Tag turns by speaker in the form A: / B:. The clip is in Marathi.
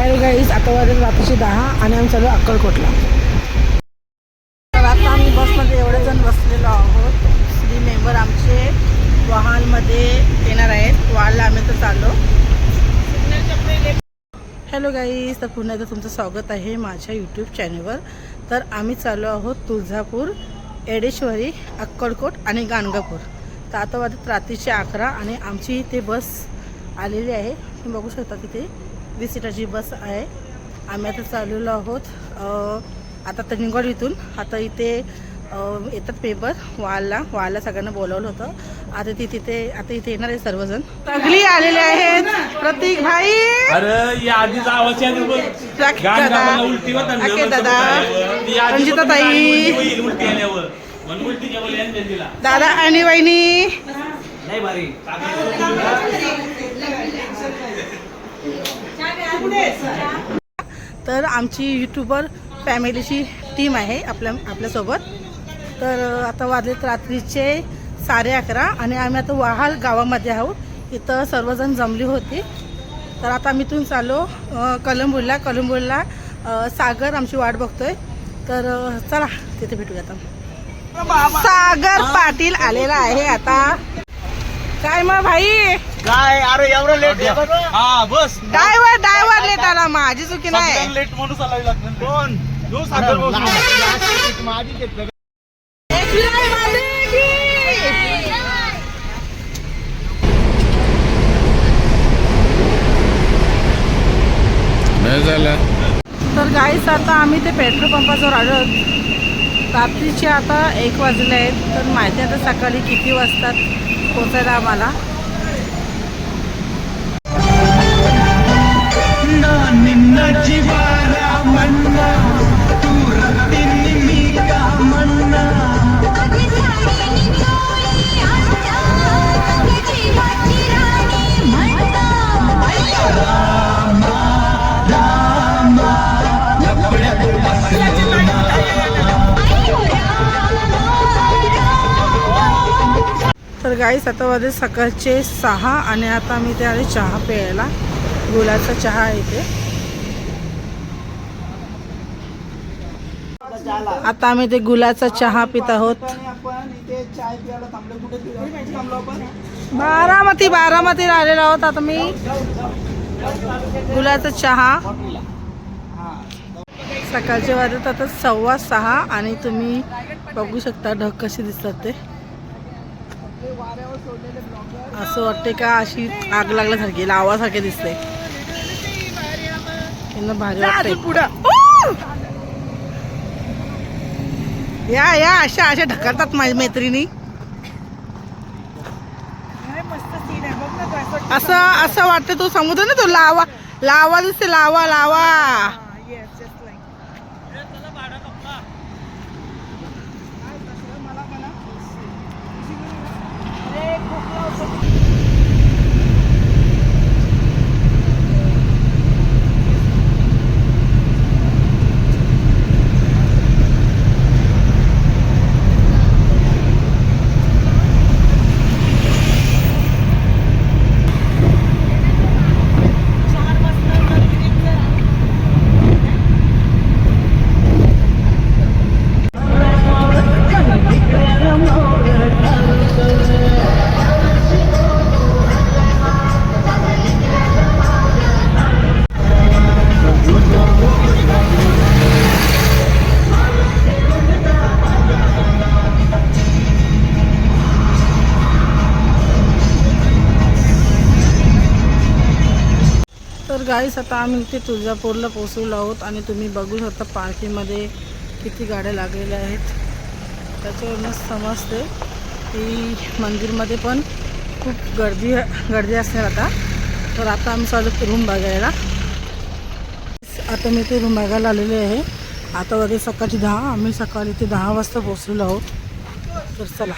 A: हॅलो गाईज आता वाजत रात्रीचे दहा आणि आम्ही चालू अक्कलकोटला. तर आता आम्ही बसमध्ये एवढे जण बसलेलो आहोत. श्री मेंबर आमचे वहालमध्ये येणार आहेत. वाहनला आम्ही तर चाललो. हॅलो गाईज तर पुन्हा एकदा तुमचं स्वागत आहे माझ्या यूट्यूब चॅनलवर तर आम्ही चालू आहोत तुळजापूर एडेश्वरी अक्कलकोट आणि गाणगापूर. तर आता वाजत रात्रीचे अकरा आणि आमची इथे बस आलेली आहे. तुम्ही बघू शकता तिथे. वीस सीटाची बस आहे. आम्ही आता चाललेलो आहोत अं, आता तर निघालो इथून. आता इथे येतात पेपर वालला. वालला सगळ्यांना बोलावलं होतं. आता ती तिथे आता इथे येणार आहे सर्वजण. सगळी आलेले आहेत. प्रतीक भाई.
B: अरे
A: दादा, रंजिता ताई. दादा आणि वहिनी. तर आमची यूट्यूबर फॅमिलीची टीम आहे आपल्या आपल्यासोबत. तर आता वाजलेत रात्रीचे साडे अकरा आणि आम्ही आता वाहाल गावामध्ये आहोत. इथं सर्वजण जमली होती. तर आता आम्ही इथून कलंबूरला कलंबूरला अ, सागर आमची वाट बघतोय. तर चला तिथे भेटूया आता सागर पाटील आलेला आहे आता. काय मग भाई?
B: काय? अरे एवढं लेट हा बस.
A: डायवर डायवर लेट आला माझी चुकी नाही.
B: लेट म्हणून चालावी लागणार. कोण?
C: झाला.
A: तर गाईस आता आम्ही ते पेट्रोल पंपाजवळ आलो. रात्रीचे आता एक वाजले आहेत. तर माहिती आता सकाळी किती वाजतात पोचायला आम्हाला.
D: ನಿನ್ನ साडीनी ಮಣ್ಣ
A: तर गाईस आता वाजे सकाळचे सहा आणि आता मी ते आले चहा प्यायला. गुलाचा चहा आहे ते आता आम्ही ते गुलाचा चहा पित आहोत. बारामती बारामती आलेलो आहोत आता मी. गुलाचा चहा. सकाळचे वाजत आता सव्वा सहा आणि तुम्ही बघू शकता ढग कसे दिसतात ते. असं वाटते का अशी आग लागल्यासारखी लावासारखे दिसते. त्यांना भारी वाटते या या अशा अशा ढकलतात माझ्या मैत्रिणी. असं असं वाटतं तो समुद्र ना तो लावा लावा दिसते लावा लावा. तर गाईस आता आम्ही इथे तुळजापूरला पोचवलं आहोत आणि तुम्ही बघू शकता पार्किंगमध्ये किती गाड्या लागलेल्या आहेत. त्याच्यावरूनच समजते की मंदिरमध्ये पण खूप गर्दी गर्दी असणार आता. तर आता आम्ही चालू रूम बघायला. आता मी ते रूम बघायला आलेले आहे. आता वगैरे सकाळची दहा आम्ही सकाळी ते दहा वाजता पोचलेलो आहोत. तर चला.